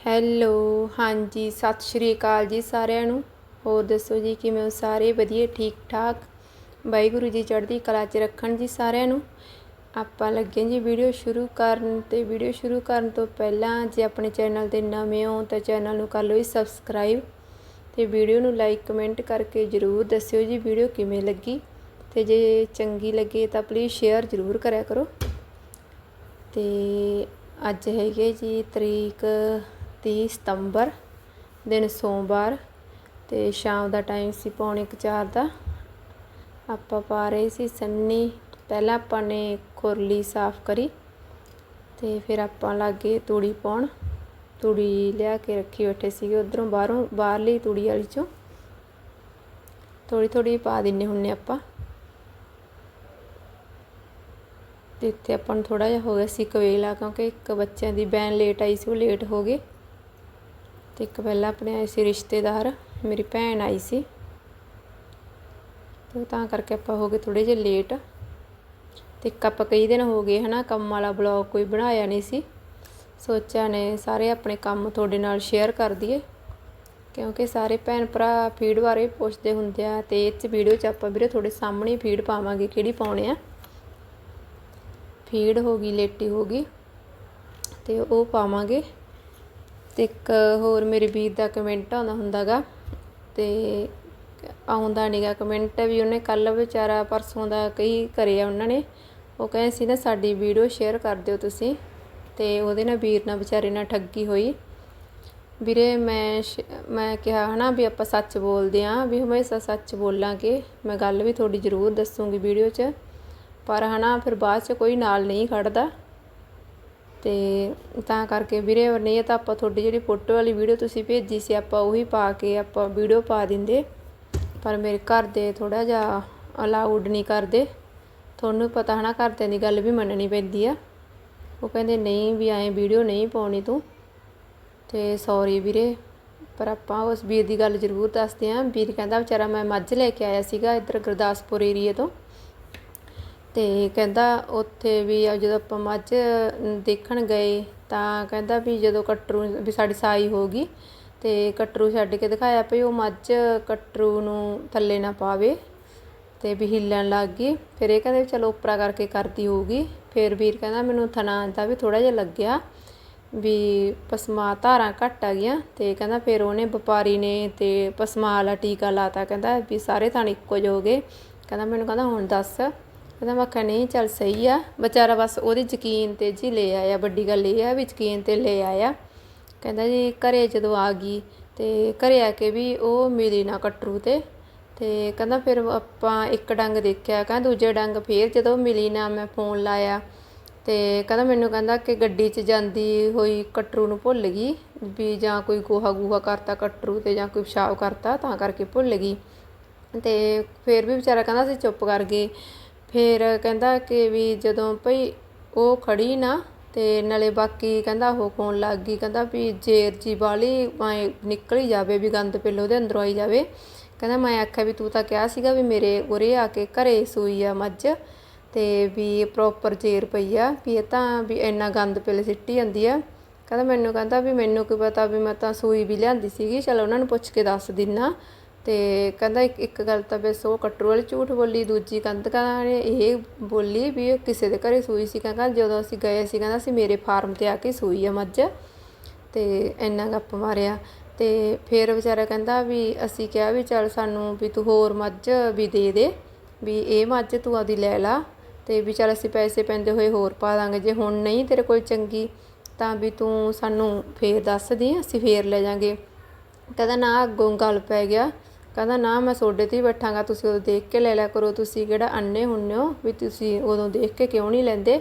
Hello, ਹਾਂਜੀ, ਸਤਿ ਸ਼੍ਰੀ ਅਕਾਲ ਜੀ ਸਾਰਿਆਂ ਨੂੰ। ਹੋਰ ਦੱਸੋ ਜੀ, ਕਿਵੇਂ ਹੋ ਸਾਰੇ? ਵਧੀਆ ਠੀਕ ਠਾਕ ਵਾਹਿਗੁਰੂ ਜੀ ਚੜ੍ਹਦੀ ਕਲਾ 'ਚ ਰੱਖਣ ਜੀ ਸਾਰਿਆਂ ਨੂੰ। ਆਪਾਂ ਲੱਗੇ ਜੀ ਵੀਡੀਓ ਸ਼ੁਰੂ ਕਰਨ ਤੇ ਵੀਡੀਓ ਸ਼ੁਰੂ ਕਰਨ ਤੋਂ ਪਹਿਲਾਂ ਜੇ ਆਪਣੇ ਚੈਨਲ ਤੇ ਨਵੇਂ ਹੋ ਤਾਂ ਚੈਨਲ ਨੂੰ ਕਰ ਲਓ ਜੀ ਸਬਸਕ੍ਰਾਈਬ ਤੇ ਵੀਡੀਓ ਨੂੰ ਲਾਈਕ, ਕਮੈਂਟ ਕਰਕੇ ਜਰੂਰ ਦੱਸਿਓ ਜੀ ਵੀਡੀਓ ਕਿਵੇਂ ਲੱਗੀ ਤੇ ਜੇ ਚੰਗੀ ਲੱਗੇ ਤਾਂ ਪਲੀਜ਼ ਸ਼ੇਅਰ ਜਰੂਰ ਕਰਿਆ ਕਰੋ। ਤੇ ਅੱਜ ਹੈਗੇ ਜੀ ਤਰੀਕ ਤੀਹ ਸਤੰਬਰ ਦਿਨ ਸੋਮਵਾਰ ਅਤੇ ਸ਼ਾਮ ਦਾ ਟਾਈਮ ਸੀ ਪੌਣੇ ਕੁ ਚਾਰ ਦਾ। ਆਪਾਂ ਪਾ ਰਹੇ ਸੀ ਸੰਨੀ, ਪਹਿਲਾਂ ਆਪਾਂ ਨੇ ਖੁਰਲੀ ਸਾਫ਼ ਕਰੀ ਅਤੇ ਫਿਰ ਆਪਾਂ ਲਾਗੇ ਤੂੜੀ ਪਾਉਣ। ਤੂੜੀ ਲਿਆ ਕੇ ਰੱਖੀ ਬੈਠੇ ਸੀਗੇ ਉਧਰੋਂ ਬਾਹਰੋਂ, ਬਾਹਰਲੀ ਤੂੜੀ ਵਾਲੀ ਚੋਂ। ਥੋੜੀ ਥੋੜੀ ਪਾ ਦਿੰਨੇ ਹੁੰਨੇ ਆਪਾਂ। ਤੇ ਇੱਥੇ ਆਪਾਂ ਨੂੰ ਥੋੜਾ ਜਿਹਾ ਹੋ ਗਿਆ ਸੀ ਕਵੇਲਾ ਕਿਉਂਕਿ ਇੱਕ ਬੱਚਿਆਂ ਦੀ ਬੈਨ ਲੇਟ ਆਈ ਸੀ, ਉਹ ਲੇਟ ਹੋ ਗਏ। ਤੇ ਇੱਕ ਪਹਿਲਾਂ ਆਪਣੇ ਆਏ ਸੀ ਰਿਸ਼ਤੇਦਾਰ, ਮੇਰੀ ਭੈਣ ਆਈ ਸੀ। ਤੇ ਤਾਂ ਕਰਕੇ ਆਪਾਂ ਹੋ ਗਏ ਥੋੜੇ ਜਿਹਾ ਲੇਟ ਤੇ ਇੱਕ ਆਪਾਂ ਕਈ ਦਿਨ ਹੋ ਗਏ ਹਨਾ, ਕੰਮ ਵਾਲਾ ਬਲੌਗ ਕੋਈ ਬਣਾਇਆ ਨਹੀਂ ਸੀ। ਸੋਚਿਆ ਨੇ ਸਾਰੇ ਆਪਣੇ ਕੰਮ ਤੁਹਾਡੇ ਨਾਲ ਸ਼ੇਅਰ ਕਰ ਦਈਏ। ਕਿਉਂਕਿ ਸਾਰੇ ਭੈਣ ਭਰਾ ਫੀਡ ਬਾਰੇ ਪੁੱਛਦੇ ਹੁੰਦੇ ਆ ਤੇ ਇਹ ਚ ਵੀਡੀਓ ਚ ਆਪਾਂ ਵੀਰੇ ਤੁਹਾਡੇ ਸਾਹਮਣੇ ਫੀਡ ਪਾਵਾਂਗੇ ਕਿਹੜੀ ਪਾਉਣੇ ਆ। ਫੀਡ ਹੋ ਗਈ ਲੇਟੀ ਹੋ ਗਈ। ਤੇ ਉਹ ਪਾਵਾਂਗੇ। ਤੇ ਇੱਕ ਹੋਰ ਮੇਰੇ ਵੀਰ ਦਾ ਕਮੈਂਟ ਆਉਂਦਾ ਹੁੰਦਾਗਾ ਤੇ ਆਉਂਦਾ ਨਹੀਂਗਾ ਕਮੈਂਟ ਵੀ ਉਹਨੇ ਕੱਲ ਵਿਚਾਰਾ ਪਰਸੋਂ ਦਾ ਕਈ ਕਰਿਆ ਉਹਨਾਂ ਨੇ, ਉਹ ਕਹਿੰਦੇ ਸੀ ਨਾ ਸਾਡੀ ਵੀਡੀਓ ਸ਼ੇਅਰ ਕਰ ਦਿਓ ਤੁਸੀਂ ਤੇ ਉਹਦੇ ਨਾਲ ਵੀਰ ਨਾਲ ਵਿਚਾਰੇ ਨਾਲ ਠੱਗੀ ਹੋਈ। ਵੀਰੇ ਮੈਂ ਮੈਂ ਕਿਹਾ ਹਨਾ ਵੀ ਆਪਾਂ ਸੱਚ ਬੋਲਦੇ ਆਂ ਵੀ ਹਮੇਸ਼ਾ ਸੱਚ ਬੋਲਾਂਗੇ, ਮੈਂ ਗੱਲ ਵੀ ਤੁਹਾਡੀ ਜ਼ਰੂਰ ਦੱਸੂਗੀ ਵੀਡੀਓ 'ਚ, ਪਰ ਹਨਾ ਫਿਰ ਬਾਅਦ 'ਚ ਕੋਈ ਨਾਲ ਨਹੀਂ ਖੜਦਾ। ਅਤੇ ਤਾਂ ਕਰਕੇ ਵੀਰੇ ਨਹੀਂ, ਇਹ ਤਾਂ ਆਪਾਂ ਤੁਹਾਡੀ ਜਿਹੜੀ ਫੋਟੋ ਵਾਲੀ ਵੀਡੀਓ ਤੁਸੀਂ ਭੇਜੀ ਸੀ, ਆਪਾਂ ਉਹੀ ਪਾ ਕੇ ਆਪਾਂ ਵੀਡੀਓ ਪਾ ਦਿੰਦੇ। ਪਰ ਮੇਰੇ ਘਰ ਦੇ ਥੋੜ੍ਹਾ ਜਿਹਾ ਅਲਾਊਡ ਨਹੀਂ ਕਰਦੇ। ਤੁਹਾਨੂੰ ਪਤਾ ਹਨਾ, ਘਰਦਿਆਂ ਦੀ ਗੱਲ ਵੀ ਮੰਨਣੀ ਪੈਂਦੀ ਆ। ਉਹ ਕਹਿੰਦੇ, ਨਹੀਂ ਵੀ ਐਂ ਵੀਡੀਓ ਨਹੀਂ ਪਾਉਣੀ ਤੂੰ। ਤੇ ਸੌਰੀ ਵੀਰੇ, ਪਰ ਆਪਾਂ ਉਸ ਵੀਰ ਦੀ ਗੱਲ ਜ਼ਰੂਰ ਦੱਸਦੇ ਆਂ। ਵੀਰ ਕਹਿੰਦਾ, ਵਿਚਾਰਾ ਮੈਂ ਮੱਝ ਲੈ ਕੇ ਆਇਆ ਸੀਗਾ ਇੱਧਰ ਗੁਰਦਾਸਪੁਰ ਏਰੀਏ ਤੋਂ। ਅਤੇ ਕਹਿੰਦਾ ਉੱਥੇ ਵੀ ਜਦੋਂ ਆਪਾਂ ਮੱਝ ਦੇਖਣ ਗਏ ਤਾਂ ਕਹਿੰਦਾ ਵੀ ਜਦੋਂ ਕਟਰੂ ਵੀ ਸਾਡੀ ਸਾਈ ਹੋ ਗਈ ਅਤੇ ਕਟਰੂ ਛੱਡ ਕੇ ਦਿਖਾਇਆ ਵੀ ਉਹ ਮੱਝ ਕਟਰੂ ਨੂੰ ਥੱਲੇ ਨਾ ਪਾਵੇ ਅਤੇ ਵੀ ਹਿੱਲਣ ਲੱਗ ਗਈ। ਫਿਰ ਇਹ ਕਹਿੰਦੇ ਚਲੋ ਉਪਰਾ ਕਰਕੇ ਕਰਦੀ ਹੋਊਗੀ। ਫਿਰ ਵੀਰ ਕਹਿੰਦਾ ਮੈਨੂੰ ਥਣਾ ਦਾ ਵੀ ਥੋੜ੍ਹਾ ਜਿਹਾ ਲੱਗਿਆ ਵੀ ਪਸਮਾ ਧਾਰਾਂ ਘੱਟ ਆ ਗਈਆਂ ਅਤੇ ਕਹਿੰਦਾ ਫਿਰ ਉਹਨੇ ਵਪਾਰੀ ਨੇ ਅਤੇ ਪਸਮਾ ਵਾਲਾ ਟੀਕਾ ਲਾਤਾ। ਕਹਿੰਦਾ ਵੀ ਸਾਰੇ ਥਣ ਇੱਕੋ ਜਿਹੇ ਹੋ ਗਏ। ਕਹਿੰਦਾ ਮੈਨੂੰ ਕਹਿੰਦਾ ਹੁਣ ਦੱਸ ਕਹਿੰਦਾ ਮੈਂ ਕਿਹਾ ਨਹੀਂ, ਚੱਲ ਸਹੀ ਆ। ਵਿਚਾਰਾ ਬਸ ਉਹਦੀ ਯਕੀਨ ਤੇ ਜੀ ਲੈ ਆਇਆ। ਵੱਡੀ ਗੱਲ ਇਹ ਆ ਵੀ ਯਕੀਨ ਤੇ ਲੈ ਆਇਆ। ਕਹਿੰਦਾ ਜੀ, ਘਰੇ ਜਦੋਂ ਆ ਗਈ ਤੇ ਘਰੇ ਆ ਕੇ ਵੀ ਉਹ ਮਿਲੀ ਨਾ ਕਟਰੂ ਤੇ। ਤੇ ਕਹਿੰਦਾ ਫਿਰ ਆਪਾਂ ਇੱਕ ਡੰਗ ਦੇਖਿਆ। ਕਹਿੰਦਾ ਦੂਜੇ ਡੰਗ ਫੇਰ ਜਦੋਂ ਮਿਲੀ ਨਾ ਮੈਂ ਫੋਨ ਲਾਇਆ। ਤੇ ਕਹਿੰਦਾ ਮੈਨੂੰ ਕਹਿੰਦਾ ਕਿ ਗੱਡੀ 'ਚ ਜਾਂਦੀ ਹੋਈ ਕਟਰੂ ਨੂੰ ਭੁੱਲ ਗਈ ਵੀ ਜਾਂ ਕੋਈ ਗੋਹਾ ਗੂਹਾ ਕਰਤਾ ਕਟਰੂ ਤੇ ਜਾਂ ਕੋਈ ਪਿਸ਼ਾਬ ਕਰਤਾ ਤਾਂ ਕਰਕੇ ਭੁੱਲ ਗਈ। ਤੇ ਫਿਰ ਵੀ ਵਿਚਾਰਾ ਕਹਿੰਦਾ ਅਸੀਂ ਚੁੱਪ ਕਰ ਗਏ। ਫਿਰ ਕਹਿੰਦਾ ਕਿ ਵੀ ਜਦੋਂ ਭਈ ਉਹ ਖੜ੍ਹੀ ਨਾ ਅਤੇ ਨਾਲੇ ਬਾਕੀ ਕਹਿੰਦਾ ਉਹ ਕੋਣ ਲੱਗ ਗਈ, ਕਹਿੰਦਾ ਵੀ ਜੇਰ ਜੀ ਬਾਹਲੀ ਐ ਨਿਕਲ ਹੀ ਜਾਵੇ, ਵੀ ਗੰਦ ਪਿੱਲ ਉਹਦੇ ਅੰਦਰੋਂ ਆਈ ਜਾਵੇ। ਕਹਿੰਦਾ ਮੈਂ ਆਖਿਆ ਵੀ ਤੂੰ ਤਾਂ ਕਿਹਾ ਸੀਗਾ ਵੀ ਮੇਰੇ ਉਰੇ ਆ ਕੇ ਘਰੇ ਸੂਈ ਆ ਮੱਝ ਅਤੇ ਵੀ ਪ੍ਰੋਪਰ ਜੇਰ ਪਈ ਆ, ਵੀ ਇਹ ਤਾਂ ਵੀ ਇੰਨਾ ਗੰਦ ਪਿੱਲ ਸਿੱਟੀ ਜਾਂਦੀ ਆ। ਕਹਿੰਦਾ ਮੈਨੂੰ ਕਹਿੰਦਾ ਵੀ ਮੈਨੂੰ ਕੀ ਪਤਾ ਵੀ ਮੈਂ ਤਾਂ ਸੂਈ ਵੀ ਲਿਆਂਦੀ ਸੀਗੀ, ਚਲ ਉਹਨਾਂ ਨੂੰ ਪੁੱਛ ਕੇ ਦੱਸ ਦਿੰਨਾ। ਤੇ ਕਹਿੰਦਾ ਇੱਕ ਇੱਕ ਗੱਲ ਤਾਂ ਬਸ ਉਹ ਕਟਰੂ ਵਾਲੀ ਝੂਠ ਬੋਲੀ, ਦੂਜੀ ਕੰਦਕਾ ਨੇ ਇਹ ਬੋਲੀ ਵੀ ਕਿਸੇ ਦੇ ਘਰੇ ਸੂਈ ਸੀ ਕਹਿੰਦਾ, ਜਦੋਂ ਅਸੀਂ ਗਏ ਸੀ ਕਹਿੰਦਾ ਅਸੀਂ ਮੇਰੇ ਫਾਰਮ ਤੇ ਆ ਕੇ ਸੂਈ ਆ ਮੱਝ। ਤੇ ਇੰਨਾ ਗੱਪ ਮਾਰਿਆ। ਤੇ ਫਿਰ ਵਿਚਾਰਾ ਕਹਿੰਦਾ ਵੀ ਅਸੀਂ ਕਿਹਾ ਵੀ ਚੱਲ ਸਾਨੂੰ ਵੀ ਤੂੰ ਹੋਰ ਮੱਝ ਵੀ ਦੇ ਦੇ, ਵੀ ਇਹ ਮੱਝ ਤੂੰ ਆਦੀ ਲੈ ਲਾ। ਤੇ ਵੀ ਚੱਲ ਅਸੀਂ ਪੈਸੇ ਪੈਂਦੇ ਹੋਏ ਹੋਰ ਪਾ ਦਾਂਗੇ, ਜੇ ਹੁਣ ਨਹੀਂ ਤੇਰੇ ਕੋਲ ਚੰਗੀ ਤਾਂ ਵੀ ਤੂੰ ਸਾਨੂੰ ਫੇਰ ਦੱਸ ਦੀ, ਅਸੀਂ ਫੇਰ ਲੈ ਜਾਾਂਗੇ। ਕਹਿੰਦਾ ਨਾ ਅੱਗੋਂ ਗੱਲ ਪੈ ਗਿਆ। ਕਹਿੰਦਾ, ਨਾ, ਮੈਂ ਤੁਹਾਡੇ ਤੇ ਹੀ ਬੈਠਾਂਗਾ, ਤੁਸੀਂ ਉਦੋਂ ਦੇਖ ਕੇ ਲੈ ਲਿਆ ਕਰੋ। ਤੁਸੀਂ ਕਿਹੜਾ ਅੰਨੇ ਹੁੰਨੇ ਹੋ ਵੀ ਤੁਸੀਂ ਉਦੋਂ ਦੇਖ ਕੇ ਕਿਉਂ ਨਹੀਂ ਲੈਂਦੇ?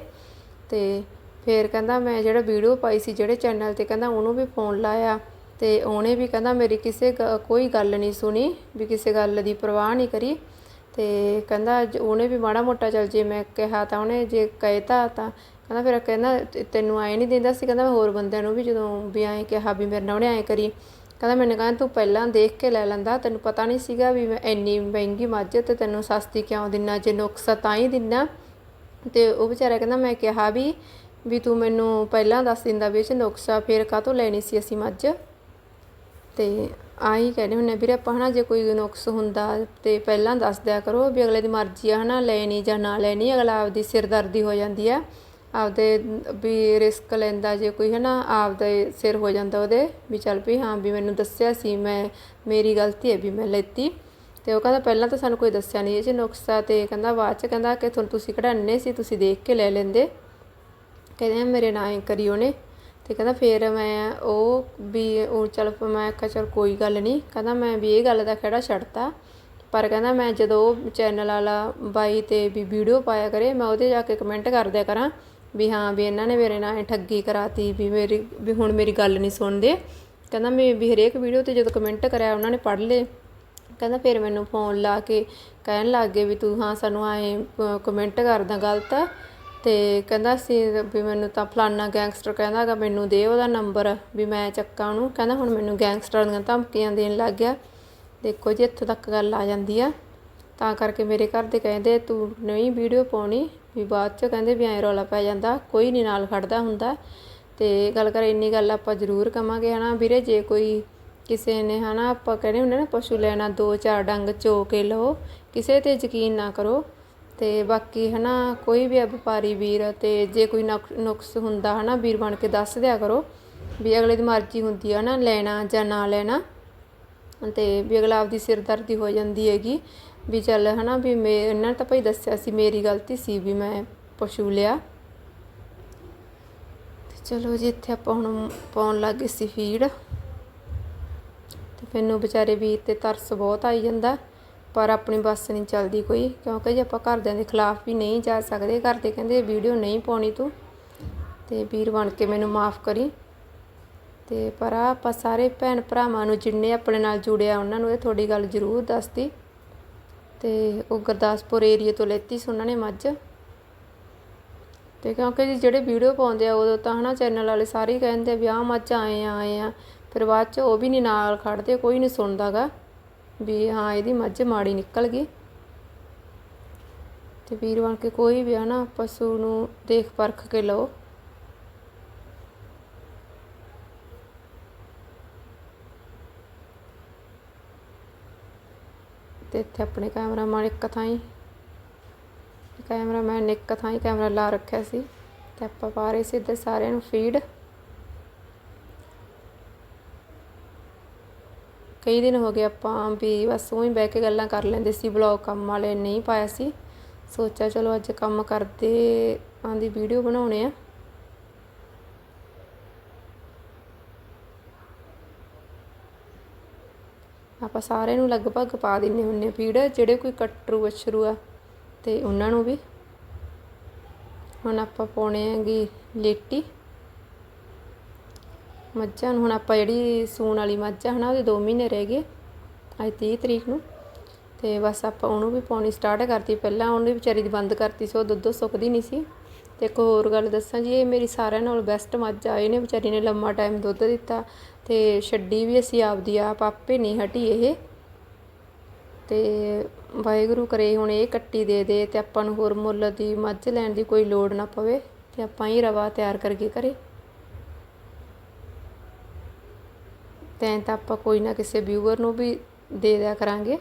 ਤੇ ਫੇਰ ਕਹਿੰਦਾ, ਮੈਂ ਜਿਹੜਾ ਵੀਡੀਓ ਪਾਈ ਸੀ ਜਿਹੜੇ ਚੈਨਲ ਤੇ, ਕਹਿੰਦਾ, ਉਹਨੂੰ ਵੀ ਫੋਨ ਲਾਇਆ ਤੇ ਉਹਨੇ ਵੀ ਕਹਿੰਦਾ, ਮੇਰੀ ਕਿਸੇ ਕੋਈ ਗੱਲ ਨਹੀਂ ਸੁਣੀ, ਵੀ ਕਿਸੇ ਗੱਲ ਦੀ ਪਰਵਾਹ ਨਹੀਂ ਕਰੀ। ਤੇ ਕਹਿੰਦਾ ਉਹਨੇ ਵੀ ਮਾੜਾ ਮੋਟਾ, ਚੱਲ ਜੇ ਮੈਂ ਕਿਹਾ ਤਾਂ ਉਹਨੇ, ਜੇ ਕਹਿਤਾ ਤਾਂ। ਕਹਿੰਦਾ, ਫਿਰ ਕਹਿੰਦਾ ਤੈਨੂੰ ਆਏ ਨਹੀਂ ਦਿੰਦਾ ਸੀ? ਕਹਿੰਦਾ, ਮੈਂ ਹੋਰ ਬੰਦਿਆਂ ਨੂੰ ਵੀ ਜਦੋਂ ਵੀ ਐਂ ਕਿਹਾ ਵੀ ਮੇਰੇ ਨਾਲ ਉਹਨੇ ਐਂ ਕਰੀ ਕਹਿੰਦਾ ਮੈਨੂੰ ਕਹਿੰਦਾ ਤੂੰ ਪਹਿਲਾਂ ਦੇਖ ਕੇ ਲੈ ਲੈਂਦਾ, ਤੈਨੂੰ ਪਤਾ ਨਹੀਂ ਸੀਗਾ ਵੀ ਮੈਂ ਇੰਨੀ ਮਹਿੰਗੀ ਮੱਝ ਤੇ ਤੈਨੂੰ ਸਸਤੀ ਕਿਉਂ ਦਿੰਨਾ, ਜੇ ਨੁਕਸਾ ਤਾਂ ਹੀ ਦਿੰਨਾ। ਤੇ ਉਹ ਵਿਚਾਰਾ ਕਹਿੰਦਾ ਮੈਂ ਕਿਹਾ ਵੀ ਵੀ ਤੂੰ ਮੈਨੂੰ ਪਹਿਲਾਂ ਦੱਸ ਦਿੰਦਾ ਵੀ ਇਹ 'ਚ ਨੁਕਸਾ ਫੇਰ ਕਾਹਤੋਂ ਲੈਣੀ ਸੀ ਅਸੀਂ ਮੱਝ? ਤੇ ਆਹੀ ਕਹਿੰਦੇ ਹੁੰਨੇ ਵੀਰੇ ਆਪਾਂ ਹਨਾ ਜੇ ਕੋਈ ਨੁਕਸ ਹੁੰਦਾ ਤੇ ਪਹਿਲਾਂ ਦੱਸ ਦਿਆ ਕਰੋ ਵੀ ਅਗਲੇ ਦੀ ਮਰਜ਼ੀ ਆ ਹਨਾ, ਲੈਣੀ ਜਾਂ ਨਾ ਲੈਣੀ, ਅਗਲਾ ਆਪਦੀ ਸਿਰਦਰਦੀ ਹੋ ਜਾਂਦੀ ਆ। ਆਪਦੇ ਵੀ ਰਿਸਕ ਲੈਂਦਾ ਜੇ ਕੋਈ ਹੈ ਨਾ ਆਪਦੇ ਸਿਰ ਹੋ ਜਾਂਦਾ ਉਹਦੇ ਵੀ ਚੱਲ ਵੀ ਹਾਂ ਵੀ ਮੈਨੂੰ ਦੱਸਿਆ ਸੀ, ਮੈਂ, ਮੇਰੀ ਗਲਤੀ ਹੈ ਵੀ ਮੈਂ ਲੈਤੀ। ਤੇ ਉਹ ਕਹਿੰਦਾ ਪਹਿਲਾਂ ਤਾਂ ਸਾਨੂੰ ਕੋਈ ਦੱਸਿਆ ਨਹੀਂ, ਇਹ ਜੇ ਨੁਕਸਾ ਤੇ ਕਹਿੰਦਾ ਬਾਅਦ ਚ ਕਹਿੰਦਾ ਕਿ ਤੁਹਾਨੂੰ ਤੁਸੀਂ ਕਢਾਣੇ ਸੀ, ਤੁਸੀਂ ਦੇਖ ਕੇ ਲੈ ਲੈਂਦੇ। ਕਹਿੰਦੇ ਮੇਰੇ ਨਾਂ ਹੀ ਕਰੀ ਉਹਨੇ। ਤੇ ਕਹਿੰਦਾ ਫੇਰ ਮੈਂ ਉਹ ਵੀ ਉਹ ਚਲ ਮੈਂ ਕਿਹਾ ਚਲ ਕੋਈ ਗੱਲ ਨਹੀਂ, ਕਹਿੰਦਾ ਮੈਂ ਵੀ ਇਹ ਗੱਲ ਦਾ ਖੜਾ ਛੱਡਤਾ। ਪਰ ਕਹਿੰਦਾ ਮੈਂ ਜਦੋਂ ਉਹ ਚੈਨਲ ਵਾਲਾ ਬਾਈ ਤੇ ਵੀ ਵੀਡੀਓ ਪਾਇਆ ਕਰੇ, ਮੈਂ ਉਹਦੇ ਜਾ ਕੇ ਕਮੈਂਟ ਕਰ ਦਿਆ ਕਰਾਂ। ਵੀ ਹਾਂ, ਵੀ ਇਹਨਾਂ ਨੇ ਮੇਰੇ ਨਾਲ ਇਹ ਠੱਗੀ ਕਰਾਤੀ, ਵੀ ਮੇਰੀ, ਵੀ ਹੁਣ ਮੇਰੀ ਗੱਲ ਨਹੀਂ ਸੁਣਦੇ। ਕਹਿੰਦਾ ਮੈਂ ਵੀ ਹਰੇਕ ਵੀਡੀਓ ਤੇ ਜਦੋਂ ਕਮੈਂਟ ਕਰਿਆ, ਉਹਨਾਂ ਨੇ ਪੜ੍ਹ ਲਏ। ਕਹਿੰਦਾ ਫਿਰ ਮੈਨੂੰ ਫੋਨ ਲਾ ਕੇ ਕਹਿਣ ਲੱਗ ਗਏ ਵੀ ਤੂੰ ਹਾਂ, ਸਾਨੂੰ ਆਏ ਕਮੈਂਟ ਕਰਦਾ ਗਲਤ। ਤੇ ਕਹਿੰਦਾ ਸੀ ਵੀ ਮੈਨੂੰ ਤਾਂ ਫਲਾਨਾ ਗੈਂਗਸਟਰ ਕਹਿੰਦਾ ਹੈਗਾ ਮੈਨੂੰ ਦੇ ਉਹਦਾ ਨੰਬਰ ਵੀ ਮੈਂ ਚੱਕਾਂ ਉਹਨੂੰ। ਕਹਿੰਦਾ ਹੁਣ ਮੈਨੂੰ ਗੈਂਗਸਟਰ ਦੀਆਂ ਧਮਕੀਆਂ ਦੇਣ ਲੱਗ ਗਿਆ। ਦੇਖੋ ਜੀ, ਇੱਥੋਂ ਤੱਕ ਗੱਲ ਆ ਜਾਂਦੀ ਆ। ਤਾਂ ਕਰਕੇ ਮੇਰੇ ਘਰ ਦੇ ਕਹਿੰਦੇ, ਤੂੰ ਨਹੀਂ ਵੀਡੀਓ ਪਾਉਣੀ ਵੀ ਬਾਅਦ ਚ ਕਹਿੰਦੇ ਵੀ ਐਂ ਰੌਲਾ ਪੈ ਜਾਂਦਾ, ਕੋਈ ਨਹੀਂ ਨਾਲ ਖੜਦਾ ਹੁੰਦਾ। ਤੇ ਗੱਲ ਕਰ ਇੰਨੀ ਗੱਲ ਆਪਾਂ ਜ਼ਰੂਰ ਕਵਾਂਗੇ, ਹਨਾ? ਵੀਰੇ, ਜੇ ਕੋਈ ਕਿਸੇ ਨੇ, ਹਨਾ, ਆਪਾਂ ਕਹਿੰਦੇ ਹੁੰਦੇ ਨਾ, ਪਸ਼ੂ ਲੈਣਾ ਦੋ ਚਾਰ ਡੰਗ ਚੋ ਕੇ ਲਓ, ਕਿਸੇ ਤੇ ਯਕੀਨ ਨਾ ਕਰੋ। ਤੇ ਬਾਕੀ, ਹਨਾ, ਕੋਈ ਵੀ ਆ ਵਪਾਰੀ ਵੀਰ ਤੇ ਜੇ ਕੋਈ ਨੁਕ- ਨੁਕਸ ਹੁੰਦਾ, ਹਨਾ, ਵੀਰ ਬਣ ਕੇ ਦੱਸ ਦਿਆ ਕਰੋ ਵੀ ਅਗਲੇ ਦੀ ਮਰਜ਼ੀ ਹੁੰਦੀ ਆ ਨਾ ਲੈਣਾ ਜਾਂ ਨਾ ਲੈਣਾ। ਤੇ ਵੀ ਅਗਲਾ ਆਪਦੀ ਸਿਰਦਰਦੀ ਹੋ ਜਾਂਦੀ ਹੈਗੀ। ਵੀ ਚੱਲ ਹਨਾ ਵੀ ਮੈਂ, ਇਹਨਾਂ ਨੇ ਤਾਂ ਭਾਈ ਦੱਸਿਆ ਸੀ, ਮੇਰੀ ਗਲਤੀ ਸੀ ਵੀ ਮੈਂ ਪਸ਼ੂ ਲਿਆ। ਤੇ ਚਲੋ ਜੀ, ਇੱਥੇ ਆਪਾਂ ਹੁਣ ਪਾਉਣ ਲੱਗੇ ਸੀ ਫੀਡ। ਤੇ ਮੈਨੂੰ ਵਿਚਾਰੇ ਵੀਰ ਤੇ ਤਰਸ ਬਹੁਤ ਆਈ ਜਾਂਦਾ, ਪਰ ਆਪਣੀ ਬੱਸ ਨਹੀਂ ਚੱਲਦੀ ਕੋਈ, ਕਿਉਂਕਿ ਜੇ ਆਪਾਂ ਘਰਦਿਆਂ ਦੇ ਖਿਲਾਫ ਵੀ ਨਹੀਂ ਜਾ ਸਕਦੇ ਘਰ ਦੇ ਕਹਿੰਦੇ ਵੀਡੀਓ ਨਹੀਂ ਪਾਉਣੀ ਤੂੰ। ਤੇ ਵੀਰ ਬਣ ਕੇ ਮੈਨੂੰ ਮਾਫ ਕਰੀ। ਤੇ ਪਰ ਆਹ ਆਪਾਂ ਸਾਰੇ ਭੈਣ ਭਰਾਵਾਂ ਨੂੰ ਜਿੰਨੇ ਆਪਣੇ ਨਾਲ ਜੁੜਿਆ, ਉਹਨਾਂ ਨੂੰ ਇਹ ਤੁਹਾਡੀ ਗੱਲ ਜ਼ਰੂਰ ਦੱਸਦੀ ਤੇ ਉਹ ਗੁਰਦਾਸਪੁਰ ਏਰੀਏ ਤੋਂ ਲੈਤੀ ਸੀ ਉਹਨਾਂ ਨੇ ਮੱਝ। ਤੇ ਕਿਉਂਕਿ ਜੀ ਜਿਹੜੇ ਵੀਡੀਓ ਪਾਉਂਦੇ ਆ, ਉਦੋਂ ਤਾਂ ਹਨਾ ਚੈਨਲ ਵਾਲੇ ਸਾਰੇ ਹੀ ਕਹਿੰਦੇ ਆ ਵੀ ਆਹ ਮੱਝ ਆਏ ਆ ਆਏ ਆ। ਫਿਰ ਬਾਅਦ ਚ ਉਹ ਵੀ ਨਹੀਂ ਨਾਲ ਖੜਦੇ, ਕੋਈ ਨਹੀਂ ਸੁਣਦਾਗਾ ਵੀ ਹਾਂ ਇਹਦੀ ਮੱਝ ਮਾੜੀ ਨਿਕਲ ਗਈ। ਤੇ ਵੀਰ ਬਣ ਕੇ ਕੋਈ ਵੀ ਹਨਾ ਪਸ਼ੂ ਨੂੰ ਦੇਖ ਪਰਖ ਕੇ ਲਓ। ਤੇ ਇੱਥੇ ਆਪਣੇ ਕੈਮਰਾਮੈਨ ਇੱਕ ਥਾਂ ਹੀ। ਕੈਮਰਾਮੈਨ ਇੱਕ ਥਾਂ ਹੀ ਕੈਮਰਾ ਲਾ ਰੱਖਿਆ ਸੀ ਤੇ ਆਪਾਂ ਪਾ ਰਹੇ ਸੀ ਇੱਧਰ ਸਾਰਿਆਂ ਨੂੰ ਫੀਡ ਕਈ ਦਿਨ ਹੋ ਗਏ ਆਪਾਂ ਵੀ ਬਸ ਉਹੀ ਬਹਿ ਕੇ ਗੱਲਾਂ ਕਰ ਲੈਂਦੇ ਸੀ ਵਲੌਗ ਕੰਮ ਵਾਲੇ ਨਹੀਂ ਪਾਇਆ ਸੀ। ਸੋਚਿਆ ਚਲੋ ਅੱਜ ਕੰਮ ਕਰਦੇ ਆਂ ਦੀ ਵੀਡੀਓ ਬਣਾਉਣੇ ਆ। ਆਪਾਂ ਸਾਰਿਆਂ ਨੂੰ ਲਗਭਗ ਪਾ ਦਿੰਨੇ ਹੁੰਨੇ ਆ ਪੀੜ, ਜਿਹੜੇ ਕੋਈ ਕਟਰੂ, ਅਛਰੂ ਆ। ਤੇ ਉਹਨਾਂ ਨੂੰ ਵੀ ਹੁਣ ਆਪਾਂ ਪਾਉਣੇ ਹੈਗੀ ਲੇਟੀ। ਮੱਝਾਂ ਨੂੰ ਹੁਣ ਆਪਾਂ ਜਿਹੜੀ ਸੂਣ ਵਾਲੀ ਮੱਝ ਆ ਹਨਾ, ਉਹਦੇ 2 ਮਹੀਨੇ ਰਹਿ ਗਏ ਅੱਜ 30 ਤਰੀਕ ਨੂੰ। ਤੇ ਬਸ ਆਪਾਂ ਉਹਨੂੰ ਵੀ ਪਾਉਣੀ ਸਟਾਰਟ ਕਰਤੀ। ਪਹਿਲਾਂ ਉਹਨੂੰ ਵਿਚਾਰੀ ਦੀ ਬੰਦ ਕਰਤੀ ਸੀ, ਉਹ ਦੁੱਧ ਸੁੱਕਦੀ ਨਹੀਂ ਸੀ। ਅਤੇ ਇੱਕ ਹੋਰ ਗੱਲ ਦੱਸਾਂ ਜੀ, ਇਹ ਮੇਰੀ ਸਾਰਿਆਂ ਨਾਲੋਂ ਬੈਸਟ ਮੱਝ ਆ, ਇਹਨੇ ਵਿਚਾਰੀ ਨੇ ਲੰਮਾ ਟਾਈਮ ਦੁੱਧ ਦਿੱਤਾ ਅਤੇ ਛੱਡੀ ਵੀ ਅਸੀਂ ਆਪਦੀ ਆਪ, ਆਪੇ ਨਹੀਂ ਹਟੀ ਇਹ। ਅਤੇ ਵਾਹਿਗੁਰੂ ਕਰੇ ਹੁਣ ਇਹ ਕੱਟੀ ਦੇ ਦੇ ਅਤੇ ਆਪਾਂ ਨੂੰ ਹੋਰ ਮੁੱਲ ਦੀ, ਮੱਝ ਲੈਣ ਦੀ ਕੋਈ ਲੋੜ ਨਾ ਪਵੇ ਅਤੇ ਆਪਾਂ ਹੀ ਰਵਾ ਤਿਆਰ ਕਰਕੇ ਕਰੇ। ਤੈਂ ਤਾਂ ਆਪਾਂ ਕੋਈ ਨਾ ਕਿਸੇ ਵਿਊਅਰ ਨੂੰ ਵੀ ਦੇ ਦਿਆ ਕਰਾਂਗੇ,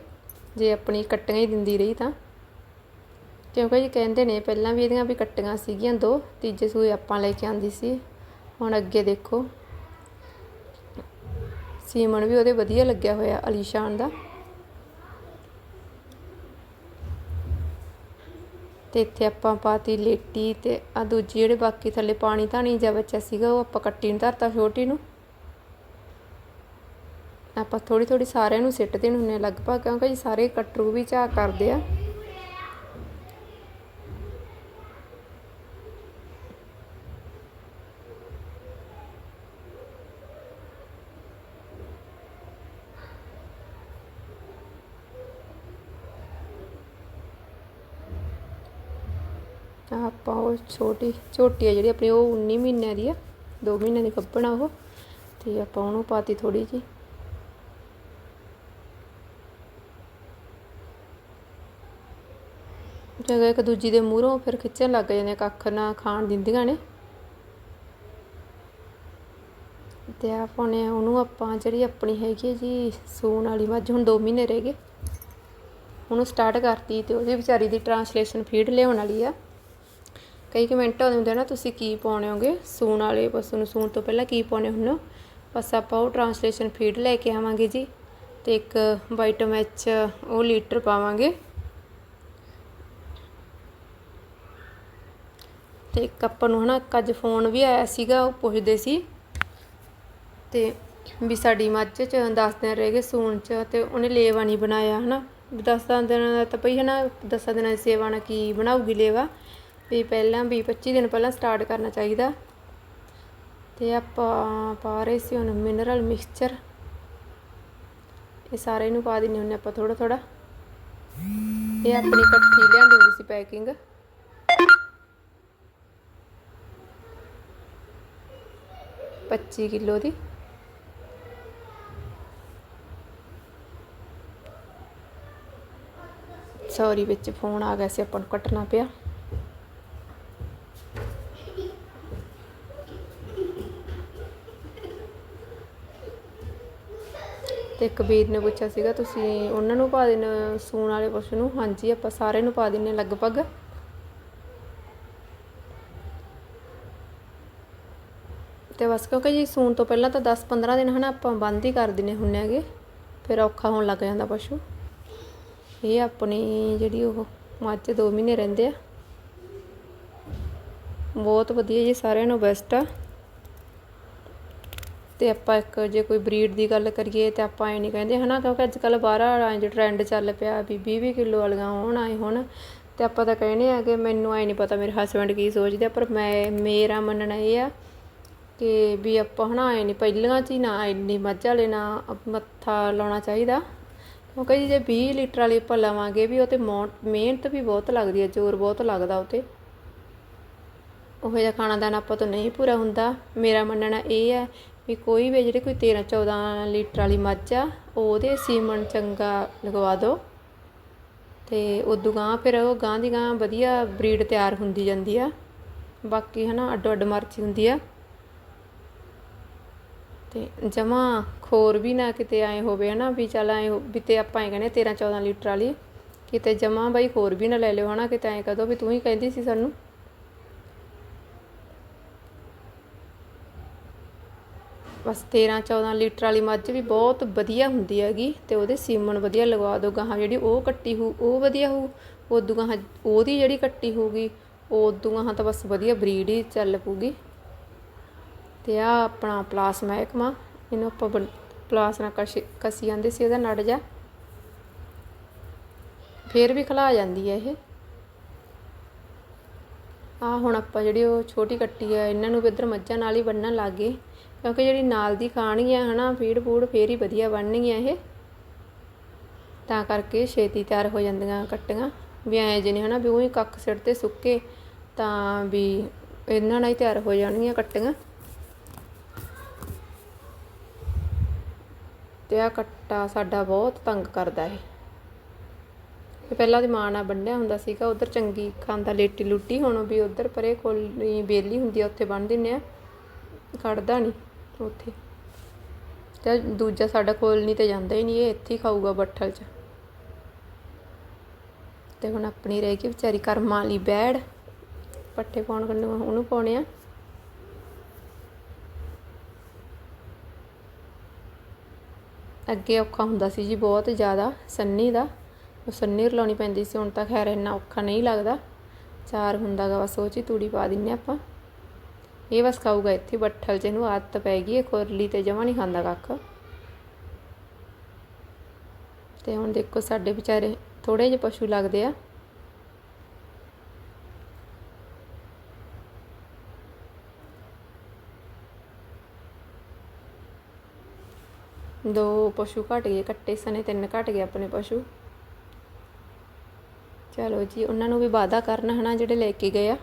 ਜੇ ਆਪਣੀ ਕੱਟੀਆਂ ਹੀ ਦਿੰਦੀ ਰਹੀ ਤਾਂ। ਕਿਉਂਕਿ ਜੀ ਕਹਿੰਦੇ ਨੇ ਪਹਿਲਾਂ ਵੀ ਇਹਦੀਆਂ ਵੀ ਕੱਟੀਆਂ ਸੀਗੀਆਂ ਦੋ, ਤੀਜੇ ਸੂਏ ਆਪਾਂ ਲੈ ਕੇ ਆਂਦੀ ਸੀ। ਹੁਣ ਅੱਗੇ ਦੇਖੋ। ਸੀਮਨ ਵੀ ਉਹਦੇ ਵਧੀਆ ਲੱਗਿਆ ਹੋਇਆ, ਅਲੀਸ਼ਾਨ ਦਾ। ਤੇ ਇੱਥੇ ਆਪਾਂ ਪਾਤੀ ਲੇਟੀ ਤੇ ਆ ਦੂਜੀ ਜਿਹੜੇ ਬਾਕੀ ਥੱਲੇ ਪਾਣੀ ਧਾਣੀ ਜਿਹਾ ਬੱਚਾ ਸੀਗਾ, ਉਹ ਆਪਾਂ ਕੱਟੀ ਨੂੰ ਧਰਤਾ ਛੋਟੀ ਨੂੰ। ਆਪਾਂ ਥੋੜੀ ਥੋੜੀ ਸਾਰਿਆਂ ਨੂੰ ਸਿੱਟ ਦੇਣ ਹੁੰਨੇ ਆ ਲਗਭਗ, ਕਿਉਂਕਿ ਸਾਰੇ ਕਟਰੂ ਵੀ ਝਾਕ ਕਰਦੇ ਆ। ਆਪਾਂ ਉਹ ਛੋਟੀ, ਝੋਟੀ ਆ ਜਿਹੜੀ ਆਪਣੀ, ਉਹ 19 ਮਹੀਨਿਆਂ ਦੀ ਆ 2 ਮਹੀਨਿਆਂ ਦੀ ਕੱਪਣਾ ਉਹ, ਤੇ ਆਪਾਂ ਉਹਨੂੰ ਪਾਤੀ ਥੋੜੀ ਜੀ ਜਦੋਂ ਇੱਕ ਦੂਜੀ ਦੇ ਮੂਹਰੋਂ ਫਿਰ ਖਿੱਚਣ ਲੱਗ ਜਾਂਦੇ ਕੱਖ ਨਾ ਖਾਣ ਦਿੰਦੀਆਂ ਨੇ। ਤੇ ਆ, ਉਹਨੂੰ ਆਪਾਂ ਜਿਹੜੀ ਆਪਣੀ ਹੈਗੀ ਹੈ ਜੀ, ਸੂਣ ਵਾਲੀ ਮੱਝ ਹੁਣ 2 ਮਹੀਨੇ ਰਹਿ ਗਏ। ਉਹਨੂੰ ਸਟਾਰਟ ਕਰਤੀ ਤੇ ਉਹਦੀ ਵਿਚਾਰੀ ਦੀ ਟਰਾਂਸਲੇਸ਼ਨ ਫੀਡ ਲਿਆਉਣ ਵਾਲੀ ਆ। ਕਈ ਕਮੈਂਟ ਆਉਂਦੇ ਹੁੰਦੇ ਆ ਨਾ, ਤੁਸੀਂ ਕੀ ਪਾਉਣੇ ਹੋਗੇ? ਸੂਣ ਵਾਲੇ ਪਸ਼ੂ ਨੂੰ ਸੂਣ ਤੋਂ ਪਹਿਲਾਂ ਕੀ ਪਾਉਣੇ ਹੁੰਦੇ ਬਸ ਆਪਾਂ ਉਹ ਟਰਾਂਸਲੇਸ਼ਨ ਫੀਡ ਲੈ ਕੇ ਆਵਾਂਗੇ ਜੀ ਤੇ ਇੱਕ ਵਾਈਟਮ ਐਚ ਉਹ ਲੀਟਰ ਪਾਵਾਂਗੇ। ਤੇ ਇੱਕ ਆਪਾਂ ਨੂੰ ਹਨਾ, ਇੱਕ ਅੱਜ ਫੋਨ ਵੀ ਆਇਆ ਸੀਗਾ, ਉਹ ਪੁੱਛਦੇ ਸੀ ਤੇ ਵੀ ਸਾਡੀ ਮੱਝ ਚ 10 ਦਿਨ ਰਹਿ ਗਏ ਸੂਣ ਚ ਤੇ ਉਹਨੇ ਲੇਵਾ ਨਹੀਂ ਬਣਾਇਆ ਹਨਾ। ਵੀ 10 ਦਿਨਾਂ ਦਾ ਤਾਂ ਪਈ ਹਨਾ 10 ਦਿਨਾਂ ਦੀ ਸੇਵਾ ਨਾਲ ਕੀ ਬਣਾਉਗੀ ਲੇਵਾ? ਵੀ ਪਹਿਲਾਂ ਵੀ 25 ਦਿਨ ਪਹਿਲਾਂ ਸਟਾਰਟ ਕਰਨਾ ਚਾਹੀਦਾ। ਤੇ ਆਪਾਂ ਪਾ ਰਹੇ ਸੀ ਹੁਣ ਮਿਨਰਲ ਮਿਕਸਚਰ ਇਹ ਸਾਰੇ ਨੂੰ ਪਾ ਦਿੰਨੇ ਹੁੰਨੇ ਆਪਾਂ ਥੋੜਾ ਥੋੜਾ ਇਹ ਆਪਣੀ ਇਕੱਠੀ ਲਿਆਂਦੀ ਹੁੰਦੀ ਸੀ ਪੈਕਿੰਗ ਪੱਚੀ ਕਿਲੋ ਦੀ। ਸੌਰੀ ਵਿੱਚ ਫੋਨ ਆ ਗਿਆ ਸੀ, ਆਪਾਂ ਨੂੰ ਕੱਟਣਾ ਪਿਆ। ਤੇ ਇੱਕ ਵੀਰ ਨੇ ਪੁੱਛਿਆ ਸੀਗਾ, ਤੁਸੀਂ ਉਹਨਾਂ ਨੂੰ ਪਾ ਦੇਣਾ ਸੂਣ ਵਾਲੇ ਪਸ਼ੂ ਨੂੰ? ਹਾਂਜੀ, ਆਪਾਂ ਸਾਰੇ ਨੂੰ ਪਾ ਦਿੰਨੇ ਲਗਭਗ। ਤੇ ਬਸ ਕਿਉਂਕਿ ਜੀ ਸੂਣ ਤੋਂ ਪਹਿਲਾਂ ਤਾਂ 10-15 ਦਿਨ ਹਨਾ ਆਪਾਂ ਬੰਦ ਹੀ ਕਰ ਦਿੰਨੇ ਹੁੰਨੇ ਹੈਗੇ, ਫਿਰ ਔਖਾ ਹੋਣ ਲੱਗ ਜਾਂਦਾ ਪਸ਼ੂ। ਇਹ ਆਪਣੀ ਜਿਹੜੀ ਉਹ, ਮੱਝ 2 ਮਹੀਨੇ ਰਹਿੰਦੇ ਆ। ਬਹੁਤ ਵਧੀਆ ਜੀ, ਸਾਰਿਆਂ ਨੂੰ ਬੈਸਟ ਆ। ਅਤੇ ਆਪਾਂ ਇੱਕ ਜੇ ਕੋਈ ਬਰੀਡ ਦੀ ਗੱਲ ਕਰੀਏ ਤਾਂ ਆਪਾਂ ਐਂ ਨਹੀਂ ਕਹਿੰਦੇ ਹੈ ਨਾ ਕਿਉਂਕਿ ਅੱਜ ਕੱਲ੍ਹ ਬਾਹਰ ਵਾਲਾ ਜੋ ਟਰੈਂਡ ਚੱਲ ਪਿਆ ਵੀ 20 20 ਕਿਲੋ ਵਾਲੀਆਂ ਹੋਣ, ਆਏ ਹੁਣ। ਅਤੇ ਆਪਾਂ ਤਾਂ ਕਹਿੰਦੇ ਆ ਕਿ ਮੈਨੂੰ ਐਂ ਨਹੀਂ ਪਤਾ ਮੇਰੇ ਹਸਬੈਂਡ ਕੀ ਸੋਚਦੇ ਆ, ਪਰ ਮੈਂ, ਮੇਰਾ ਮੰਨਣਾ ਇਹ ਆ ਕਿ ਵੀ ਆਪਾਂ ਹਨਾ ਐਂ ਨਹੀਂ ਪਹਿਲੀਆਂ ਚ ਹੀ ਨਾ ਇੰਨੀ ਮੱਝ ਵਾਲੇ ਨਾ ਮੱਥਾ ਲਾਉਣਾ ਚਾਹੀਦਾ। ਕਿਉਂਕਿ ਜੀ ਜੇ 20 ਲੀਟਰ ਵਾਲੀ ਆਪਾਂ ਲਵਾਂਗੇ ਵੀ ਉਹ ਤੇ ਮੌ- ਮਿਹਨਤ ਵੀ ਬਹੁਤ ਲੱਗਦੀ ਹੈ ਜ਼ੋਰ ਬਹੁਤ ਲੱਗਦਾ ਉਹ ਤੇ। ਉਹ ਜਿਹਾ ਖਾਣਾ ਦਾਣਾ ਆਪਾਂ ਤੋਂ ਨਹੀਂ ਪੂਰਾ ਹੁੰਦਾ। ਮੇਰਾ ਮੰਨਣਾ ਇਹ ਹੈ ਵੀ ਕੋਈ ਵੀ ਜਿਹੜੇ ਕੋਈ 13 14 ਲੀਟਰ ਵਾਲੀ ਮੱਝ ਆ, ਉਹਦੇ ਸੀਮਨ ਚੰਗਾ ਲਗਵਾ ਦਿਓ। ਤੇ ਉਦੋਂ ਗਾਂ ਫਿਰ ਉਹ ਗਾਂ ਦੀ ਗਾਂ ਵਧੀਆ ਬਰੀਡ ਤਿਆਰ ਹੁੰਦੀ ਜਾਂਦੀ ਆ। ਬਾਕੀ ਹਨਾ ਅੱਡੋ ਅੱਡ ਮਰਜ਼ੀ ਹੁੰਦੀ ਆ। ਤੇ ਜਮਾ ਖੋਰ ਵੀ ਨਾ ਕਿਤੇ ਐ ਹੋਵੇ ਹਨਾ ਵੀ ਚੱਲ ਐ ਵੀ ਤੇ ਆਪਾਂ ਐ ਕਹਿੰਦੇ 13 14 ਲੀਟਰ ਵਾਲੀ, ਕਿਤੇ ਜਮਾ ਬਾਈ ਖੋਰ ਵੀ ਨਾ ਲੈ ਲਿਓ ਹਨਾ, ਕਿਤੇ ਐ ਕਦੋਂ ਵੀ ਤੂੰ ਹੀ ਕਹਿੰਦੀ ਸੀ ਸਾਨੂੰ। ਬਸ 13 14 ਲੀਟਰ ਵਾਲੀ ਮੱਝ ਵੀ ਬਹੁਤ ਵਧੀਆ ਹੁੰਦੀ ਹੈਗੀ ਤੇ ਉਹਦੇ ਸੀਮਨ ਵਧੀਆ ਲਗਵਾ ਦੋ ਗਾਹਾਂ ਜਿਹੜੀ ਉਹ ਕੱਟੀ ਹੋ ਉਹ ਵਧੀਆ ਹੋ ਉਦੋਂ ਗਾਹਾਂ ਉਹਦੀ ਜਿਹੜੀ ਕੱਟੀ ਹੋਊਗੀ, ਉਦੋਂ ਗਾਹਾਂ ਤਾਂ ਬਸ ਵਧੀਆ ਬਰੀਡ ਹੀ ਚੱਲ ਪੂਗੀ ਤੇ ਆ ਆਪਣਾ ਪਲਾਸ ਮਹਿਕਮਾ, ਇਹਨੂੰ ਆਪਾਂ ਬਣ- ਪਲਾਸ ਨਾਲ ਕਸ਼ੀ, ਕਸੀ ਜਾਂਦੇ ਸੀ, ਉਹਦਾ ਨੜ ਜਾ ਫੇਰ ਵੀ ਖਲਾ ਜਾਂਦੀ ਹੈ ਇਹ। ਆ ਹੁਣ ਆਪਾਂ ਜਿਹੜੀ ਉਹ ਛੋਟੀ ਕੱਟੀ ਆ ਇਹਨਾਂ ਨੂੰ ਵੀ ਇੱਧਰ ਮੱਝਾਂ ਨਾਲ ਹੀ ਬੰਨਣ ਲੱਗ ਗਏ। ਕਿਉਂਕਿ ਜਿਹੜੀ ਨਾਲ ਦੀ ਖਾਣਗੀਆਂ ਹਨਾ, ਫੀਡ ਫੂਡ ਫੇਰ ਹੀ ਵਧੀਆ ਬਣਨਗੀਆਂ ਇਹ। ਤਾਂ ਕਰਕੇ ਛੇਤੀ ਤਿਆਰ ਹੋ ਜਾਂਦੀਆਂ ਕੱਟੀਆਂ। ਵੀ ਐਂ ਜਿਹਨੇ ਹਨਾ, ਵੀ ਉਹੀ ਕੱਖ ਸਿਰ ਤੇ ਸੁੱਕੇ, ਤਾਂ ਵੀ ਇਹਨਾਂ ਨਾਲ ਹੀ ਤਿਆਰ ਹੋ ਜਾਣਗੀਆਂ ਕੱਟੀਆਂ। ਤੇ ਆ ਕੱਟਾ ਸਾਡਾ ਬਹੁਤ ਤੰਗ ਕਰਦਾ ਇਹ। ਇਹ ਪਹਿਲਾਂ ਦੀ ਮਾਂ ਨਾਲ ਬੰਨਿਆ ਹੁੰਦਾ ਸੀਗਾ, ਉਧਰ ਚੰਗੀ ਖਾਂਦਾ ਲੇਟੀ ਲੁੱਟੀ ਹੁਣ ਵੀ ਉਧਰ ਪਰੇ ਕੋਲ ਬੇਲੀ ਹੁੰਦੀ ਆ, ਉੱਥੇ ਬੰਨ ਦਿੰਨੇ ਆ। ਕੱਢਦਾ ਨਹੀਂ ਉੱਥੇ। ਤੇ ਦੂਜਾ ਸਾਡਾ ਕੋਲ ਨਹੀਂ ਤੇ ਜਾਂਦਾ ਹੀ ਨਹੀਂ, ਇਹ ਇੱਥੇ ਹੀ ਖਾਊਗਾ ਬੱਠਲ 'ਚ। ਤੇ ਹੁਣ ਆਪਣੀ ਰਹਿ ਗਈ ਵਿਚਾਰੀ ਕਰਮਾਂ ਵਾਲੀ ਬੈੜ, ਪੱਠੇ ਪਾਉਣ ਕੰਨੂ ਉਹਨੂੰ ਪਾਉਣੇ ਆ। ਅੱਗੇ ਔਖਾ ਹੁੰਦਾ ਸੀ ਜੀ ਬਹੁਤ ਜ਼ਿਆਦਾ, ਸੰਨੀ ਦਾ। ਉਹ ਸੰਨੀ ਰਲਾਉਣੀ ਪੈਂਦੀ ਸੀ, ਹੁਣ ਤਾਂ ਖੈਰ ਇੰਨਾ ਔਖਾ ਨਹੀਂ ਲੱਗਦਾ। ਚਾਰ ਹੁੰਦਾਗਾ ਬਸ ਉਹ 'ਚ ਹੀ ਤੂੜੀ ਪਾ ਦਿੰਨੇ ਆਪਾਂ। ਇਹ ਬਸ ਖਾਊਗਾ ਇੱਥੇ, ਬੱਠਲ 'ਚ ਇਹਨੂੰ ਆਦਤ ਪੈ ਗਈ ਹੈ, ਖੁਰਲੀ ਤੇ ਜਮਾ ਨਹੀਂ ਖਾਂਦਾ ਕੱਖ। ਤੇ ਹੁਣ ਦੇਖੋ ਸਾਡੇ ਵਿਚਾਰੇ ਥੋੜੇ ਜਿਹੇ ਪਸ਼ੂ ਲੱਗਦੇ ਆ। ਦੋ ਪਸ਼ੂ ਘਟ ਗਏ, ਕੱਟੇ ਸਨੇ ਤਿੰਨ ਘਟ ਗਏ ਆਪਣੇ ਪਸ਼ੂ। ਚਲੋ ਜੀ, ਉਹਨਾਂ ਨੂੰ ਵੀ ਵਾਅਦਾ ਕਰਨਾ ਹਨਾ, ਜਿਹੜੇ ਲੈ ਕੇ ਗਏ ਆ।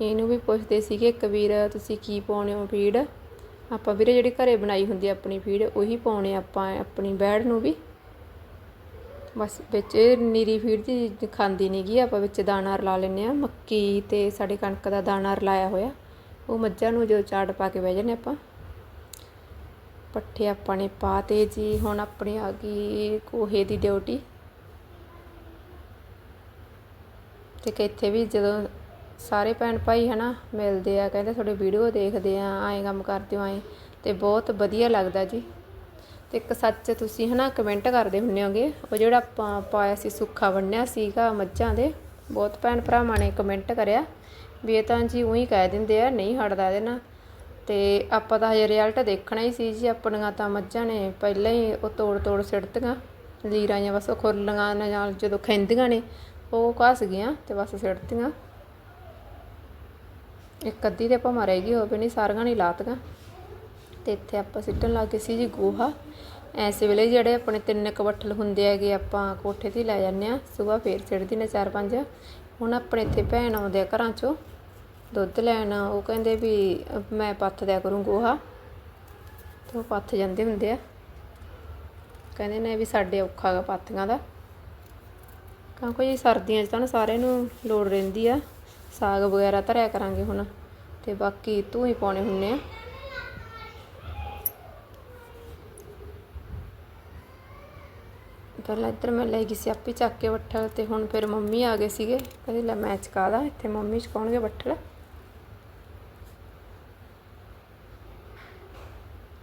ਇਹਨੂੰ ਵੀ ਪੁੱਛਦੇ ਸੀਗੇ ਕਬੀਰ ਤੁਸੀਂ ਕੀ ਪਾਉਣੇ ਹੋ ਫੀਡ? ਆਪਾਂ ਵੀਰੇ ਜਿਹੜੀ ਘਰੇ ਬਣਾਈ ਹੁੰਦੀ ਆਪਣੀ ਫੀਡ, ਉਹੀ ਪਾਉਣੇ ਆਪਾਂ, ਆਪਣੀ ਬੈੜ ਨੂੰ ਵੀ। ਬਸ ਵਿੱਚ ਇਹ ਨੀਰੀ ਫੀਡ ਦੀ ਖਾਂਦੀ ਨਹੀਂ ਗੀ, ਆਪਾਂ ਵਿੱਚ ਦਾਣਾ ਰਲਾ ਲੈਂਦੇ ਆ। ਮੱਕੀ ਤੇ ਸਾਡੇ ਕਣਕ ਦਾ ਦਾਣਾ ਰਲਾਇਆ ਹੋਇਆ, ਉਹ ਮੱਝਾਂ ਨੂੰ ਜੋ ਚਾੜ ਪਾ ਕੇ ਬਹਿ ਜਾਂਦੇ ਆਪਾਂ। ਪੱਠੇ ਆਪਾਂ ਨੇ ਪਾਤੇ ਜੀ, ਹੁਣ ਆਪਣੀ ਆ ਗਈ ਕੋਹੇ ਦੀ ਡਿਊਟੀ। ਤੇ ਕਿ ਇੱਥੇ ਵੀ ਜਦੋਂ ਸਾਰੇ ਭੈਣ ਭਾਈ ਹੈ ਨਾ ਮਿਲਦੇ ਆ, ਕਹਿੰਦੇ ਤੁਹਾਡੀ ਵੀਡੀਓ ਦੇਖਦੇ ਆ ਐਂ ਕੰਮ ਕਰਦੇ ਹੋ ਐਂ ਤੇ ਬਹੁਤ ਵਧੀਆ ਲੱਗਦਾ ਜੀ। ਤੇ ਇੱਕ ਸੱਚ ਤੁਸੀਂ ਹੈ ਨਾ ਕਮੈਂਟ ਕਰਦੇ ਹੁੰਨੇ ਹੋਗੇ, ਉਹ ਜਿਹੜਾ ਆਪਾਂ ਪਾਇਆ ਸੀ ਸੁੱਖਾ ਬੰਨਿਆ ਸੀਗਾ ਮੱਝਾਂ ਦੇ, ਬਹੁਤ ਭੈਣ ਭਰਾਵਾਂ ਨੇ ਕਮੈਂਟ ਕਰਿਆ ਵੀ ਇਹ ਤਾਂ ਜੀ ਉਹੀ ਕਹਿ ਦਿੰਦੇ ਆ, ਨਹੀਂ ਹਟਦਾ ਇਹਦੇ ਨਾਲ। ਤੇ ਆਪਾਂ ਤਾਂ ਹਜੇ ਰਿਜ਼ਲਟ ਦੇਖਣਾ ਹੀ ਸੀ ਜੀ, ਆਪਣੀਆਂ ਤਾਂ ਮੱਝਾਂ ਨੇ ਪਹਿਲਾਂ ਹੀ ਉਹ ਤੋੜ ਤੋੜ ਸਿੜਤੀਆਂ, ਲੀਰਾਂ ਜਾਂ ਬਸ ਉਹ ਖੁਰਲੀਆਂ ਨਾਲ ਜਦੋਂ ਖੈਂਦੀਆਂ ਨੇ, ਉਹ ਘਸ ਗਈਆਂ ਤੇ ਬਸ ਸਿੜਤੀਆਂ। ਇੱਕ ਅੱਧੀ ਤੇ ਭਾਵੇਂ ਰਹਿ ਗਈ ਹੋਵੇ ਨਹੀਂ, ਸਾਰੀਆਂ ਨਹੀਂ ਲਾਤੀਆਂ। ਤੇ ਇੱਥੇ ਆਪਾਂ ਸਿੱਟਣ ਲੱਗ ਗਏ ਸੀ ਜੀ ਗੋਹਾ। ਐਸੇ ਵੇਲੇ ਜਿਹੜੇ ਆਪਣੇ ਤਿੰਨ ਕਵੱਠਲ ਹੁੰਦੇ ਹੈਗੇ, ਆਪਾਂ ਕੋਠੇ ਤੇ ਹੀ ਲੈ ਜਾਂਦੇ ਆ ਸਵੇਰ ਫੇਰ ਸਿੱਟਦੀ ਨੇ ਚਾਰ ਪੰਜ। ਹੁਣ ਆਪਣੇ ਇੱਥੇ ਭੈਣ ਆਉਂਦੇ ਆ ਘਰਾਂ ਚੋਂ, ਦੁੱਧ ਲੈਣ। ਉਹ ਕਹਿੰਦੇ ਵੀ, ਮੈਂ ਪੱਥ ਦਿਆ ਕਰੂੰ ਗੋਹਾ। ਤੇ ਉਹ ਪੱਥ ਜਾਂਦੇ ਹੁੰਦੇ ਆ। ਕਹਿੰਦੇ ਨੇ ਵੀ ਸਾਡੇ ਔਖਾ ਗਾ ਪਾਥੀਆਂ ਦਾ। ਕਿਉਂਕਿ ਜੀ ਸਰਦੀਆਂ 'ਚ ਤਾਂ ਨਾ ਸਾਰਿਆਂ ਨੂੰ ਲੋੜ ਰਹਿੰਦੀ ਆ। ਸਾਗ ਵਗੈਰਾ ਧਰਿਆ ਕਰਾਂਗੇ ਹੁਣ ਤੇ ਬਾਕੀ ਤੂੰ ਹੀ ਪਾਉਣੇ ਹੁੰਨੇ ਆ। ਪਹਿਲਾਂ ਇੱਧਰ ਮੈਂ ਲੈ ਗਈ ਸੀ ਆਪੀ ਚੱਕ ਕੇ ਬੱਠਲ ਤੇ ਹੁਣ ਫਿਰ ਮੰਮੀ ਆ ਗਏ ਸੀਗੇ। ਕਹਿੰਦੇ ਲੈ ਮੈਂ ਚਕਾ ਦਾਂ ਇੱਥੇ ਮੰਮੀ ਚਕਾਉਣਗੇ ਬੱਠਲ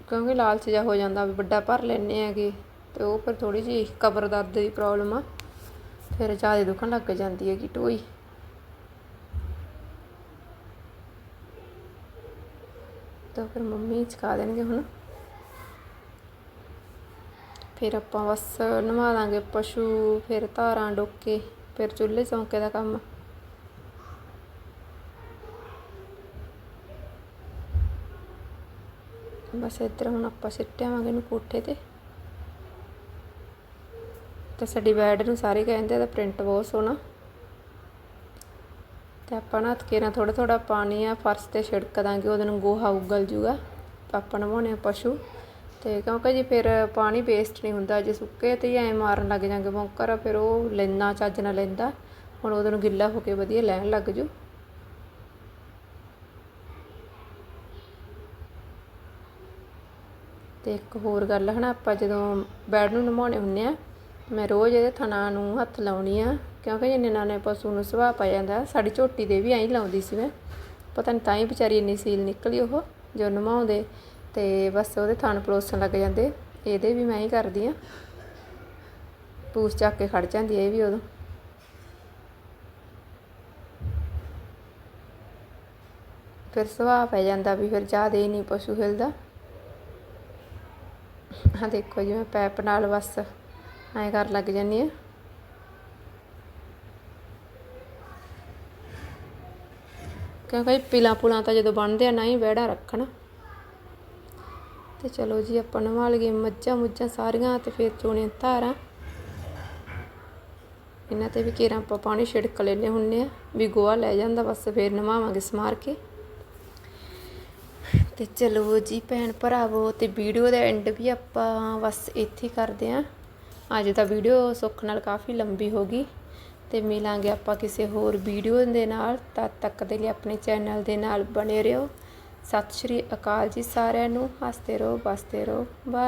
ਕਿਉਂਕਿ ਲਾਲਚ ਜਿਹਾ ਹੋ ਜਾਂਦਾ ਵੀ ਵੱਡਾ ਭਰ ਲੈਣੇ ਹੈਗੇ ਤੇ ਉਹ ਫਿਰ ਥੋੜੀ ਜਿਹੀ ਕਬਰ ਦਰਦ ਦੀ ਪ੍ਰੋਬਲਮ ਆ। ਫਿਰ ਜ਼ਿਆਦਾ ਦੁਖਣ ਲੱਗ ਜਾਂਦੀ ਹੈਗੀ ਟੋਈ। ਤਾਂ ਫਿਰ ਮੰਮੀ ਚਕਾ ਦੇਣਗੇ ਹੁਣ। ਫਿਰ ਆਪਾਂ ਬਸ ਨਵਾ ਦਾਂਗੇ ਪਸ਼ੂ, ਫਿਰ ਧਾਰਾਂ ਡੋਕੇ, ਫਿਰ ਚੁੱਲ੍ਹੇ ਚੌਂਕੇ ਦਾ ਕੰਮ। ਬਸ ਇੱਧਰ ਹੁਣ ਆਪਾਂ ਸਿੱਟਿਆਵਾਂਗੇ ਇਹਨੂੰ ਕੋਠੇ ਤੇ। ਤੇ ਸਾਡੀ ਬੈਡ ਨੂੰ ਸਾਰੇ ਕਹਿੰਦੇ ਇਹਦਾ ਪ੍ਰਿੰਟ ਬਹੁਤ ਸੋਹਣਾ। ਤੇ ਆਪਾਂ ਨਾ ਹੱਥ ਨਾਲ ਥੋੜਾ ਥੋੜਾ ਪਾਣੀ ਆ, ਫਰਸ਼ ਤੇ ਛਿੜਕ ਦਾਂਗੇ, ਉਹਦੇ ਨੂੰ ਗੋਹਾ ਉਗਲ ਜੂਗਾ। ਆਪਾਂ ਨਵਾਉਣੇ ਆ ਪਸ਼ੂ। ਤੇ ਕਿਉਂਕਿ ਜੀ ਫਿਰ ਪਾਣੀ ਵੇਸਟ ਨਹੀਂ ਹੁੰਦਾ, ਜੇ ਸੁੱਕੇ ਤੇ ਐ ਮਾਰਨ ਲੱਗ ਜਾਂਗੇ ਮੌਕਰ ਫਿਰ ਉਹ ਲੈਣਾ ਚੱਜ ਨਾਲ ਲੈਂਦਾ। ਹੁਣ ਉਹਦੇ ਨੂੰ ਗਿੱਲਾ ਹੋ ਕੇ ਵਧੀਆ ਲੈਣ ਲੱਗ ਜੂ। ਤੇ ਇੱਕ ਹੋਰ ਗੱਲ ਹਨਾ, ਆਪਾਂ ਜਦੋਂ ਬੈਡ ਨੂੰ ਨਮਾਉਣੇ ਹੁੰਨੇ ਆ, ਮੈਂ ਰੋਜ਼ ਇਹਦੇ ਥਣਾ ਨੂੰ ਹੱਥ ਲਾਉਣੀ ਆ। ਕਿਉਂਕਿ ਜਿੰਨੇ ਨਾਨੇ ਪਸ਼ੂ ਨੂੰ ਸੁਭਾਅ ਪੈ ਜਾਂਦਾ, ਸਾਡੀ ਝੋਟੀ ਦੇ ਵੀ ਐਂ ਹੀ ਲਾਉਂਦੀ ਸੀ ਮੈਂ। ਪਤਾ ਨਹੀਂ ਤਾਂ ਹੀ ਵਿਚਾਰੀ ਇੰਨੀ ਸੀਲ ਨਿਕਲੀ ਉਹ, ਜੋ ਨਮਾਉਂਦੇ, ਤੇ ਬਸ ਉਹਦੇ ਥਣ ਪਲੋਸਣ ਲੱਗ ਜਾਂਦੇ। ਇਹਦੇ ਵੀ ਮੈਂ ਹੀ ਕਰਦੀ ਆ। ਪੂਸ ਚੱਕ ਕੇ ਖੜ ਜਾਂਦੀ ਇਹ ਵੀ ਉਦੋਂ। ਫਿਰ ਸੁਭਾਅ ਪੈ ਜਾਂਦਾ ਵੀ ਫਿਰ ਜ਼ਿਆਦਾ ਹੀ ਨਹੀਂ ਪਸ਼ੂ ਹਿਲਦਾ। ਆ ਦੇਖੋ ਜੀ, ਮੈਂ ਪੈਪ ਨਾਲ ਬਸ ਐਂ ਕਰ ਲੱਗ ਜਾਂਦੀ ਆ। ਕਿਉਂਕਿ ਪਿਲਾਂ ਪੁਲਾਂ ਤਾਂ ਜਦੋਂ ਬਣਦੇ ਆ ਨਾ ਹੀ ਵਿਹੜਾ ਰੱਖਣ। ਤੇ ਚਲੋ ਜੀ ਆਪਾਂ ਨਵਾ ਲਈਏ ਮੱਝਾਂ ਮੁੱਝਾਂ ਸਾਰੀਆਂ ਤੇ ਫਿਰ ਚੋਣੀਆਂ ਧਾਰਾਂ। ਇਹਨਾਂ ਤੇ ਵੀ ਕੇਰਾਂ ਆਪਾਂ ਪਾਣੀ ਛਿੜਕ ਲੈਨੇ ਹੁੰਨੇ ਆ ਵੀ ਗੋਆ ਲੈ ਜਾਂਦਾ ਬਸ ਫਿਰ ਨਵਾਵਾਂਗੇ ਸਮਾਰ ਕੇ। ਤੇ ਚਲੋ ਜੀ ਭੈਣ ਭਰਾਵੋ ਤੇ ਵੀਡੀਓ ਦਾ ਐਂਡ ਵੀ ਆਪਾਂ ਬਸ ਇੱਥੇ ਕਰਦੇ ਆਂ। ਅੱਜ ਦਾ ਵੀਡੀਓ ਸੁੱਖ ਨਾਲ ਕਾਫੀ ਲੰਬੀ ਹੋ ਗਈ। ਤੇ ਮਿਲਾਂਗੇ ਆਪਾਂ ਕਿਸੇ ਹੋਰ ਵੀਡੀਓ ਦੇ ਨਾਲ। ਤਦ ਤੱਕ ਦੇ ਲਈ ਆਪਣੇ ਚੈਨਲ ਦੇ ਨਾਲ ਬਣੇ ਰਹੋ। ਸਤਿ ਸ਼੍ਰੀ ਅਕਾਲ ਜੀ ਸਾਰਿਆਂ ਨੂੰ। ਹੱਸਦੇ ਰਹੋ ਬਸਦੇ ਰਹੋ। ਬਾਏ